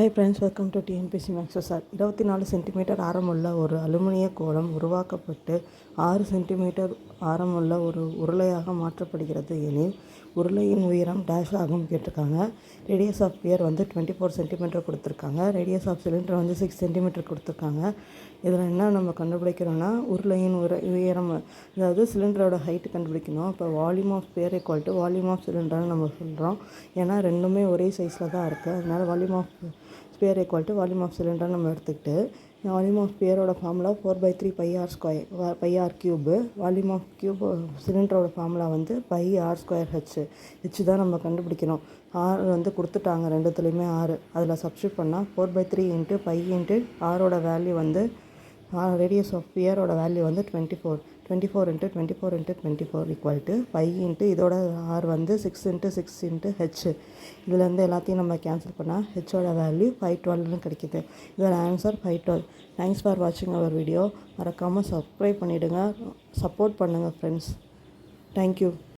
Hi friends welcome to TNPSC sir இருபத்தி நாலு centimetre ஆரமுள்ள ஒரு அலுமினிய கோலம் உருவாக்கப்பட்டு ஆறு சென்டிமீட்டர் ஆரமுள்ள ஒரு உருளையாக மாற்றப்படுகிறது எனில் உருளையின் உயரம் டேஷ் ஆகும் கேட்டிருக்காங்க. ரேடியஸ் ஆஃப் பியர் வந்து டுவெண்ட்டி ஃபோர் சென்டிமீட்டர் கொடுத்துருக்காங்க. ரேடியஸ் ஆஃப் சிலிண்டர் வந்து சிக்ஸ் சென்டிமீட்டர் கொடுத்துருக்காங்க. இதில் என்ன நம்ம கண்டுபிடிக்கிறோன்னா உருளையின் உர உயரம் அதாவது சிலிண்டரோட ஹைட்டு கண்டுபிடிக்கணும். இப்போ volume of sphere equal to volume of சிலிண்டர்னு நம்ம சொல்கிறோம் ஏன்னா ரெண்டுமே ஒரே சைஸில் தான் இருக்குது அதனால் volume of sphere equal to volume of cylinder நம்ம எடுத்துக்கிட்டு volume of ஸ்பியரோட formula four by three pi r square pi r cube volume of cube சிலிண்டரோட formula வந்து pi r square H H தான் நம்ம கண்டுபிடிக்கணும். ஆர் வந்து கொடுத்துட்டாங்க ரெண்டுத்துலேயுமே ஆறு அதில் சப்ஸ்டியூட் பண்ணால் four by three into pi into ஆரோட வேல்யூ வந்து ரேடியஸ் ஆஃப் பியரோட வேல்யூ வந்து twenty four twenty four into twenty four into twenty four equal to five into இதோட ஆர் வந்து six into six into H இதுலேருந்து எல்லாத்தையும் நம்ம கேன்சல் பண்ணால் ஹெச்சோட வேல்யூ ஃபைவ் டுவெல்னு கிடைக்கிது. இதோட answer five twelve thanks for வாட்சிங் அவர் வீடியோ மறக்காமல் சப்ஸ்கிரைப் பண்ணிவிடுங்க சப்போர்ட் பண்ணுங்கள் ஃப்ரெண்ட்ஸ் தேங்க்யூ